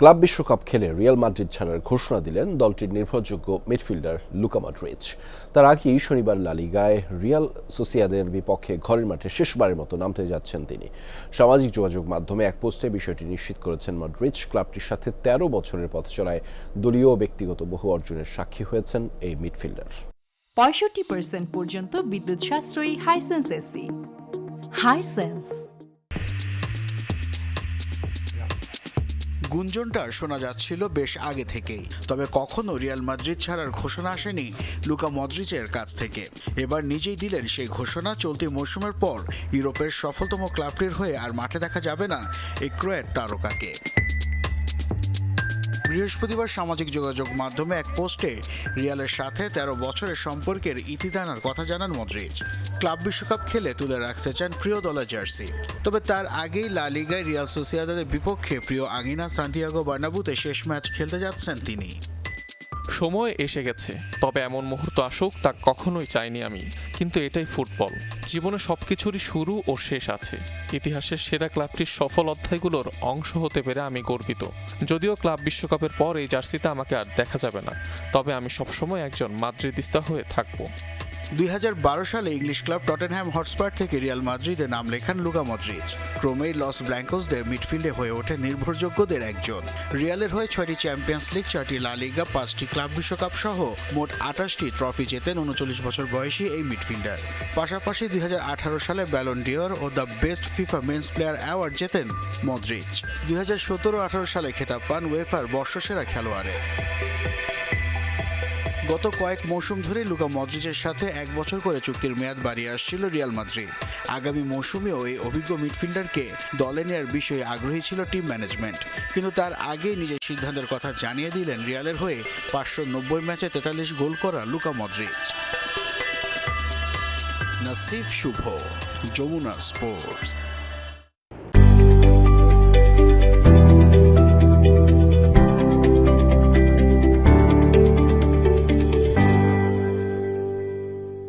Club বিশ্বকাপ খেলে Real Madrid ছাড়ার ঘোষণা দিলেন দলটির নির্ভরযোগ্য মিডফিল্ডার লুকা মডরিচ তার আগেই শনিবার লালিগায় রিয়াল সোসিয়াদের বিপক্ষে ঘরের মাঠে শেষবারের মতো নামতে যাচ্ছেন তিনি। সামাজিক যোগাযোগ মাধ্যমে এক পোস্টে বিষয়টি নিশ্চিত করেছেন মডরিচ ক্লাবটির সাথে তেরো বছরের পথ চলায় দলীয় ব্যক্তিগত বহু অর্জনের সাক্ষী হয়েছেন এই মিডফিল্ডার। পঁয়ষট্টি পর্যন্ত বিদ্যুৎ সাশ্রয়ী হাইসেন্স এসি হাইসেন্স গুঞ্জনটা শোনা যাচ্ছিল বেশ আগে থেকেই। তবে কখনো রিয়াল মাদ্রিদ ছাড়ার ঘোষণা আসেনি লুকা মদ্রিচের কাছ থেকে। এবার নিজেই দিলেন সেই ঘোষণা চলতি মৌসুমের পর। ইউরোপের সফলতম ক্লাবটির হয়ে আর মাঠে দেখা যাবে না এই ক্রয়ের তারকাকে। বৃহস্পতিবার সামাজিক যোগাযোগ মাধ্যমে এক পোস্টে রিয়ালের সাথে তেরো বছরের সম্পর্কের ইতি টানার কথা জানান মদ্রিজ ক্লাব বিশ্বকাপ খেলে তুলে রাখতে চান প্রিয় দলের জার্সি। তবে তার আগেই লা লিগায় রিয়াল সোসিয়াদের বিপক্ষে প্রিয় আঙিনা সান্তিয়াগো বার্নাবুতে শেষ ম্যাচ খেলতে যাচ্ছেন তিনি। সময় এসে গেছে, তবে এমন মুহূর্ত আসুক তা কখনোই চাইনি আমি। কিন্তু এটাই ফুটবল। জীবনে সবকিছুরই শুরু ও শেষ আছে। ইতিহাসের সেরা ক্লাবটির সফল অধ্যায়গুলোর অংশ হতে পেরে আমি গর্বিত। যদিও ক্লাব বিশ্বকাপের পর এই জার্সিতে আমাকে আর দেখা যাবে না, তবে আমি সবসময় একজন মাদ্রিদিস্তা হয়ে থাকব। দুই হাজার বারো সালে ইংলিশ ক্লাব টটেনহ্যাম হটস্পার থেকে রিয়াল মাদ্রিদে নাম লেখান লুকা মদ্রিচ ক্রমেই লস ব্ল্যাঙ্কোসদের মিডফিল্ডে হয়ে ওঠে নির্ভরযোগ্যদের একজন। রিয়ালের হয়ে ছয়টি চ্যাম্পিয়ন্স লিগ, চারটি লা লিগা, পাঁচটি ক্লাব বিশ্বকাপ সহ মোট আঠাশটি ট্রফি জেতেন উনচল্লিশ বছর বয়সী এই মিডফিল্ডার। পাশাপাশি দুই হাজার আঠারো সালে Ballon d'Or O the best FIFA men's player award জেতেন Modric দুই হাজার সতেরো আঠারো সালে খেতাব পান ওয়েফার বর্ষসেরা খেলোয়াড়ের গত কয়েক মৌসুম ধরে লুকা মদ্রিচের সাথে এক বছর করে চুক্তির মেয়াদ বাড়িয়ে আসছিল রিয়াল মাদ্রিদ। আগামী মৌসুমেও এই অভিজ্ঞ মিডফিল্ডারকে দলে নেওয়ার বিষয়ে আগ্রহী ছিল টিম ম্যানেজমেন্ট। কিন্তু তার আগেই নিজের সিদ্ধান্তের কথা জানিয়ে দিলেন রিয়ালের হয়ে পাঁচশো নব্বই ম্যাচে তেতাল্লিশ গোল করা Luka Modric Nasif Shuvo, Jamuna sports.